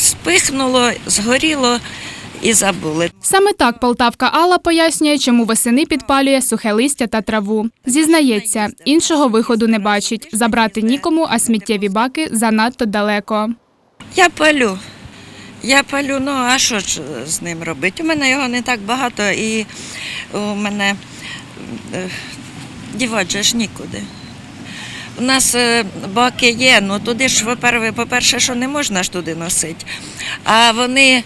спихнуло, згоріло і забули. Саме так Полтавка Алла пояснює, чому восени підпалює сухе листя та траву. Зізнається, іншого виходу не бачить. Забрати нікому, а сміттєві баки занадто далеко. Я палю. Я палю, ну а що ж з ним робити? У мене його не так багато і у мене е, дівати ж нікуди. У нас е, баки є, ну туди ж, по-перше, що не можна ж туди носити. А вони,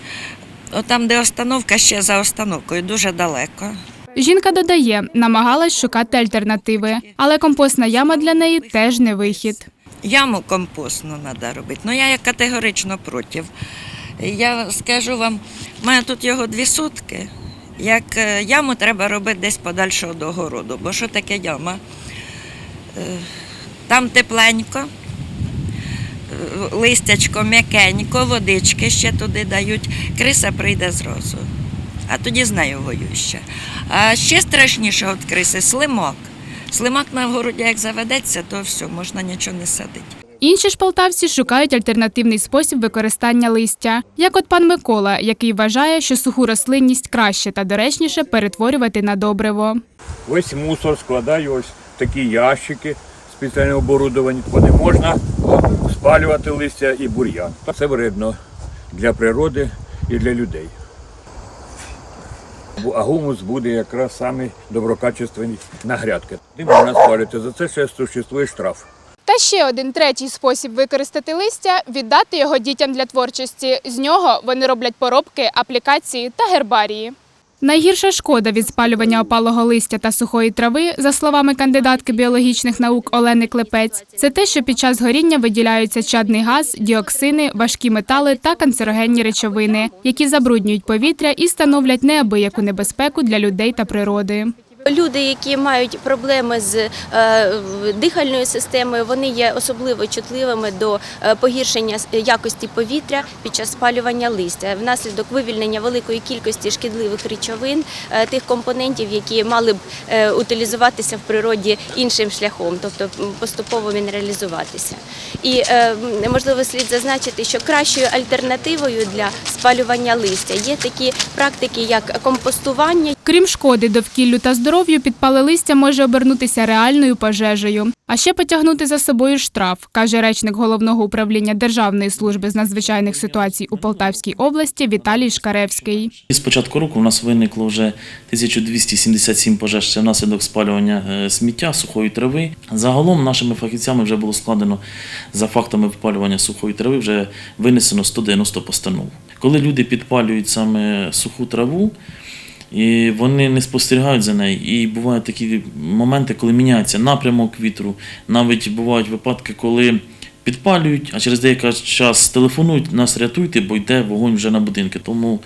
там, де остановка, ще за остановкою, дуже далеко. Жінка додає, намагалась шукати альтернативи, але компостна яма для неї теж не вихід. Яму компостну треба робити. Ну я категорично проти. Я скажу вам, в мене тут його дві сутки. Як е, яму треба робити десь подальшого до городу, бо що таке яма? Там тепленько, листячко м'якенько, водички ще туди дають, криса прийде зразу. А тоді з нею воюю ще. А ще страшніше від криси слимак. Слимак на городі як заведеться, то все, можна нічого не садити. Інші ж полтавці шукають альтернативний спосіб використання листя, як от пан Микола, який вважає, що суху рослинність краще та доречніше перетворювати на добриво. Весь мусор складаю ось такі ящики спеціально оборудовані. Вони можна спалювати листя і бур'ян. Це вредно для природи і для людей. А гумус буде якраз самий доброкачественний на грядки. Не можна спалювати. За це ще существує штраф. Та ще один третій спосіб використати листя віддати його дітям для творчості. З нього вони роблять поробки, аплікації та гербарії. Найгірша шкода від спалювання опалого листя та сухої трави, за словами кандидатки біологічних наук Олени Клепець, це те, що під час горіння виділяються чадний газ, діоксини, важкі метали та канцерогенні речовини, які забруднюють повітря і становлять неабияку небезпеку для людей та природи. Люди, які мають проблеми з е, дихальною системою, вони є особливо чутливими до е, погіршення якості повітря під час спалювання листя внаслідок вивільнення великої кількості шкідливих речовин, е, тих компонентів, які мали б утилізуватися в природі іншим шляхом, тобто поступово мінералізуватися. І можливо слід зазначити, що кращою альтернативою для спалювання листя є такі практики, як компостування. Крім шкоди довкіллю та здоров'ю, підпале листя може обернутися реальною пожежею, а ще потягнути за собою штраф, каже речник головного управління Державної служби з надзвичайних ситуацій у Полтавській області Віталій Шкаревський. З початку року у нас виникло вже 1277 пожеж це внаслідок спалювання е, сміття, сухої трави. Загалом нашими фахівцями вже було складено за фактами випалювання сухої трави, вже винесено 190 постанов. Коли люди підпалюють саме суху траву, і вони не спостерігають за нею. І бувають такі моменти, коли міняється напрямок вітру. Навіть бувають випадки, коли підпалюють, а через деякий час телефонують, нас рятуйте, бо йде вогонь вже на будинки. Тому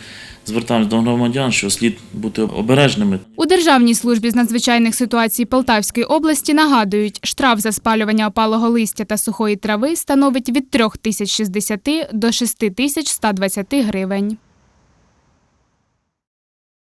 звертаємось до громадян, що слід бути обережними. У Державній службі з надзвичайних ситуацій Полтавської області нагадують, штраф за спалювання опалого листя та сухої трави становить від 3060 до 6120 гривень.